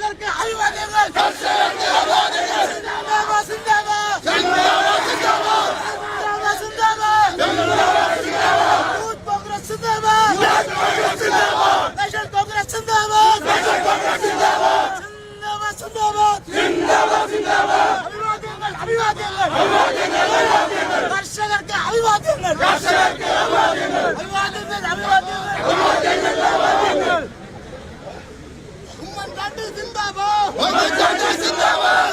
அதற்கு அழிவாதீர்கள் കർഷകർക്ക് അഭിവാദ്യങ്ങൾ കർഷകർക്ക് അഭിവാദ്യങ്ങൾ അഭിവാദ്യങ്ങൾ അഭിവാദ്യങ്ങൾ അഭിവാദ്യങ്ങൾ जिंदाबाद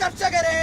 കർഷകരെ.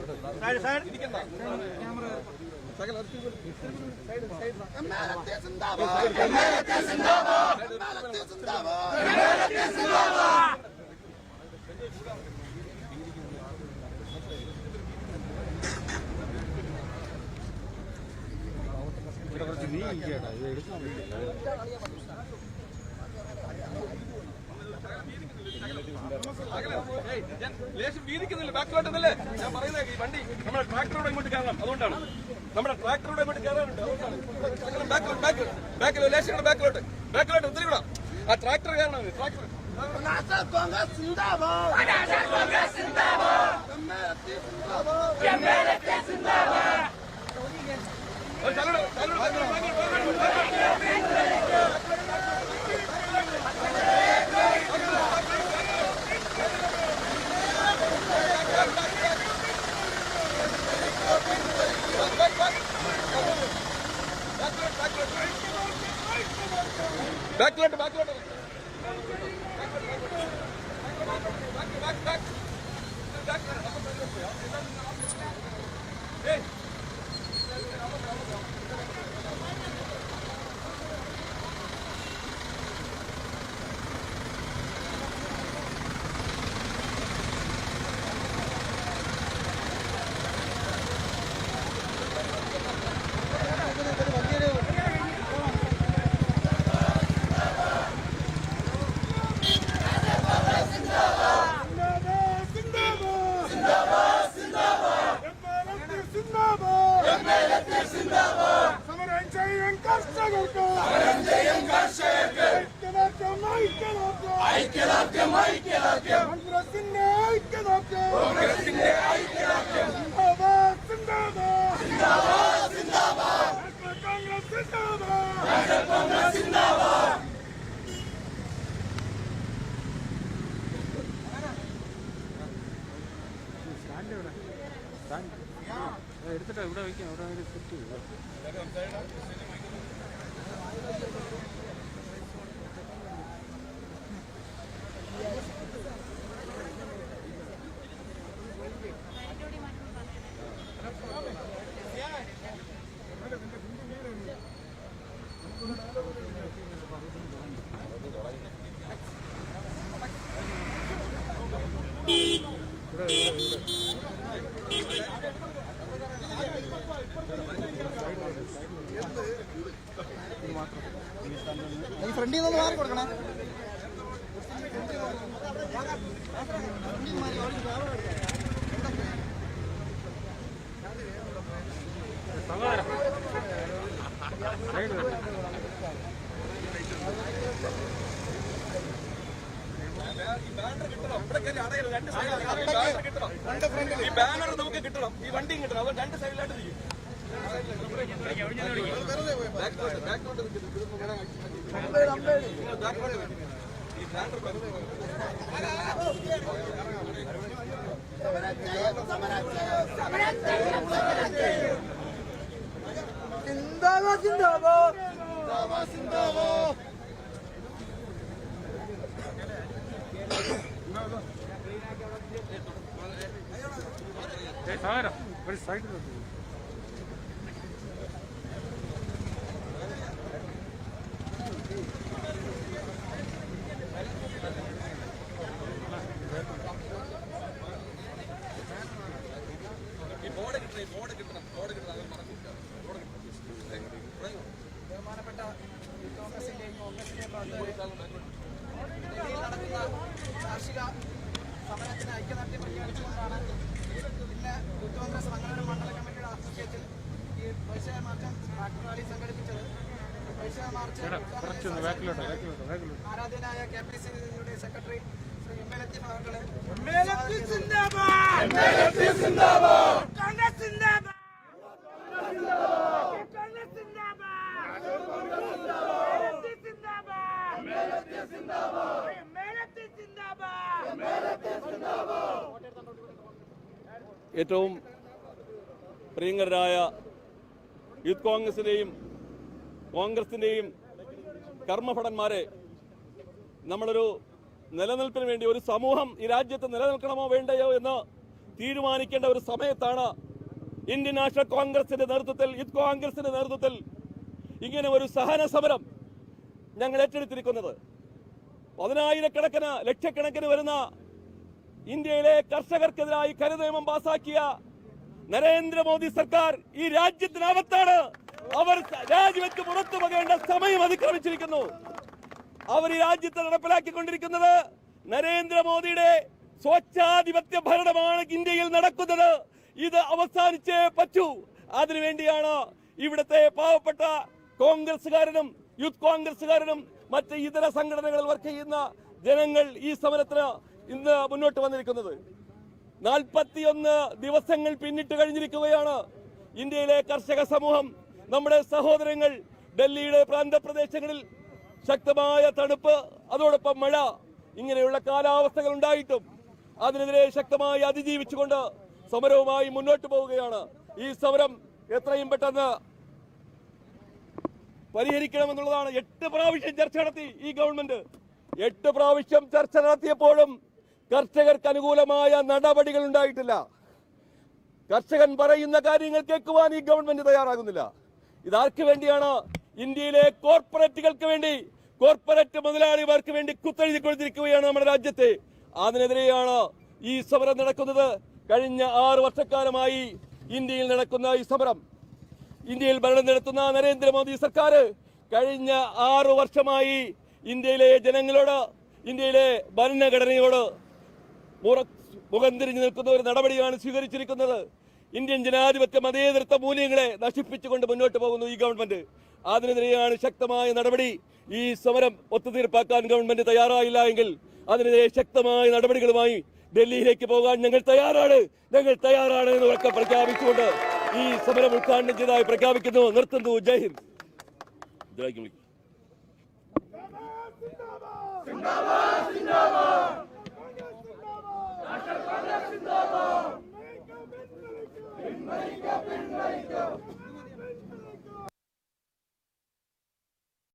എംഎൽഎ നീ ഇരിക്കട്ടെ ഇത് എടുക്കാൻ സിന്ദാബാദ് ലേശം വീതിക്കുന്നില്ല ബാക്കിലോട്ടെന്നല്ലേ ഞാൻ പറയുന്നത് ഈ വണ്ടി നമ്മുടെ ട്രാക്ടറോടെ ഇങ്ങോട്ട് അതുകൊണ്ടാണ്. നമ്മുടെ ട്രാക്ടറോടെ ഇങ്ങോട്ട് കയറാനുണ്ട്. അതുകൊണ്ടാണ്. ബാക്കിലോട്ട് ബാക്കിലോട്ട് ബാക്കിലോട്ട് ലേശം ബാക്കിലോട്ട് ബാക്കിലോട്ട് ഒത്തിരി കൂടെ. ആ ട്രാക്ടർ കയറണം ട്രാക്ടർ കോൺഗ്രസ് സിന്ദാബാദ് നാഷണൽ കോൺഗ്രസ് സിന്ദാബാദ് എംഎൽഎ സിന്ദാബാദ് ബാക്കിലോട്ട് ബാക്കിലോട്ട് സമരം എടുത്തിട്ട് ഇവിടെ വയ്ക്കാം ഇവിടെ സെറ്റ് ഈ ഫ്രണ്ടിൽ നിന്ന് മാറി കൊടുക്കണേ. ഈ ബാനർ നമുക്ക് കിട്ടണം ഈ വണ്ടിയും കിട്ടണം രണ്ട് സൈഡിലായിട്ട് ഇരിക്കും ഈ ബാനർ സിന്ദാബാദ് സിന്ദാബാദ് സിന്ദാബാദ് സാരം ഒരു സൈഡിൽ ആരാധനായ ഏറ്റവും പ്രിയങ്കരായ യൂത്ത് കോൺഗ്രസിനെയും കോൺഗ്രസിന്റെയും കർമ്മഭടന്മാരെ നമ്മളൊരു നിലനിൽപ്പിന് വേണ്ടി ഒരു സമൂഹം ഈ രാജ്യത്ത് നിലനിൽക്കണമോ വേണ്ടയോ എന്ന് തീരുമാനിക്കേണ്ട ഒരു സമയത്താണ് ഇന്ത്യൻ നാഷണൽ കോൺഗ്രസിന്റെ നേതൃത്വത്തിൽ ഇത് കോൺഗ്രസിന്റെ നേതൃത്വത്തിൽ ഇങ്ങനെ ഒരു സഹന സമരം ഞങ്ങൾ ഏറ്റെടുത്തിരിക്കുന്നത്. പതിനായിരക്കണക്കിന് ലക്ഷക്കണക്കിന് വരുന്ന ഇന്ത്യയിലെ കർഷകർക്കെതിരായി കരുനിയമം പാസാക്കിയ നരേന്ദ്രമോദി സർക്കാർ ഈ രാജ്യത്തിനകത്താണ്. അവർ രാജിവെച്ച് പുറത്തു പോകേണ്ട സമയം അതിക്രമിച്ചിരിക്കുന്നു. അവർ ഈ രാജ്യത്ത് നടപ്പിലാക്കിക്കൊണ്ടിരിക്കുന്നത് നരേന്ദ്രമോദിയുടെ സ്വച്ഛാധിപത്യ ഭരണമാണ് ഇന്ത്യയിൽ നടക്കുന്നത്. ഇത് അവസാനിച്ചേ പറ്റൂ. അതിനുവേണ്ടിയാണ് ഇവിടുത്തെ പാവപ്പെട്ട കോൺഗ്രസുകാരനും യൂത്ത് കോൺഗ്രസുകാരനും മറ്റ് ഇതര സംഘടനകളിൽ വർക്ക് ചെയ്യുന്ന ജനങ്ങൾ ഈ സമരത്തിന് ഇന്ന് മുന്നോട്ട് വന്നിരിക്കുന്നത്. നാൽപ്പത്തിയൊന്ന് ദിവസങ്ങൾ പിന്നിട്ട് കഴിഞ്ഞിരിക്കുകയാണ് ഇന്ത്യയിലെ കർഷക സമൂഹം. നമ്മുടെ സഹോദരങ്ങൾ ഡൽഹിയുടെ പ്രാന്തപ്രദേശങ്ങളിൽ ശക്തമായ തണുപ്പ് അതോടൊപ്പം മഴ ഇങ്ങനെയുള്ള കാലാവസ്ഥകൾ ഉണ്ടായിട്ടും അതിനെതിരെ ശക്തമായി അതിജീവിച്ചുകൊണ്ട് സമരവുമായി മുന്നോട്ട് പോവുകയാണ് ഈ സമരം. എത്രയും പെട്ടെന്ന് പരിഹരിക്കണമെന്നുള്ളതാണ് എട്ട് പ്രാവശ്യം ചർച്ച നടത്തി ഈ ഗവൺമെന്റ്. എട്ട് പ്രാവശ്യം ചർച്ച നടത്തിയപ്പോഴും കർഷകർക്ക് അനുകൂലമായ നടപടികൾ ഉണ്ടായിട്ടില്ല. കർഷകൻ പറയുന്ന കാര്യങ്ങൾ കേൾക്കുവാൻ ഈ ഗവൺമെന്റ് തയ്യാറാകുന്നില്ല. ഇതാർക്ക് വേണ്ടിയാണ് ഇന്ത്യയിലെ കോർപ്പറേറ്റുകൾക്ക് വേണ്ടി കോർപ്പറേറ്റ് മുതലാളിമാർക്ക് വേണ്ടി കുത്തെഴുതി കൊടുത്തിരിക്കുകയാണ് നമ്മുടെ രാജ്യത്തെ. അതിനെതിരെയാണ് ഈ സമരം നടക്കുന്നത്. കഴിഞ്ഞ ആറ് വർഷക്കാലമായി ഇന്ത്യയിൽ നടക്കുന്ന ഈ സമരം. ഇന്ത്യയിൽ ഭരണം നടത്തുന്ന നരേന്ദ്രമോദി സർക്കാർ കഴിഞ്ഞ ആറു വർഷമായി ഇന്ത്യയിലെ ജനങ്ങളോട് ഇന്ത്യയിലെ ഭരണഘടനയോട് മുഖം തിരിഞ്ഞു നിൽക്കുന്ന ഒരു നടപടിയാണ് സ്വീകരിച്ചിരിക്കുന്നത്. ഇന്ത്യൻ ജനാധിപത്യ മതേതൃത്വ മൂല്യങ്ങളെ നശിപ്പിച്ചുകൊണ്ട് മുന്നോട്ട് പോകുന്നു ഈ ഗവൺമെന്റ്. അതിനെതിരെയാണ് ശക്തമായ നടപടി. ഈ സമരം ഒത്തുതീർപ്പാക്കാൻ ഗവൺമെന്റ് തയ്യാറായില്ല എങ്കിൽ അതിനെതിരെ ശക്തമായ നടപടികളുമായി ഡൽഹിയിലേക്ക് പോകാൻ ഞങ്ങൾ തയ്യാറാണ്. ഞങ്ങൾ തയ്യാറാണ് എന്ന് ഉറക്കെ പ്രഖ്യാപിച്ചുകൊണ്ട് ഈ സമരം ഉദ്ഘാടനം ചെയ്തതായി പ്രഖ്യാപിക്കുന്നു. നിർത്തുന്നു. ജയ് ഹിന്ദ്. ഇതിലേക്ക്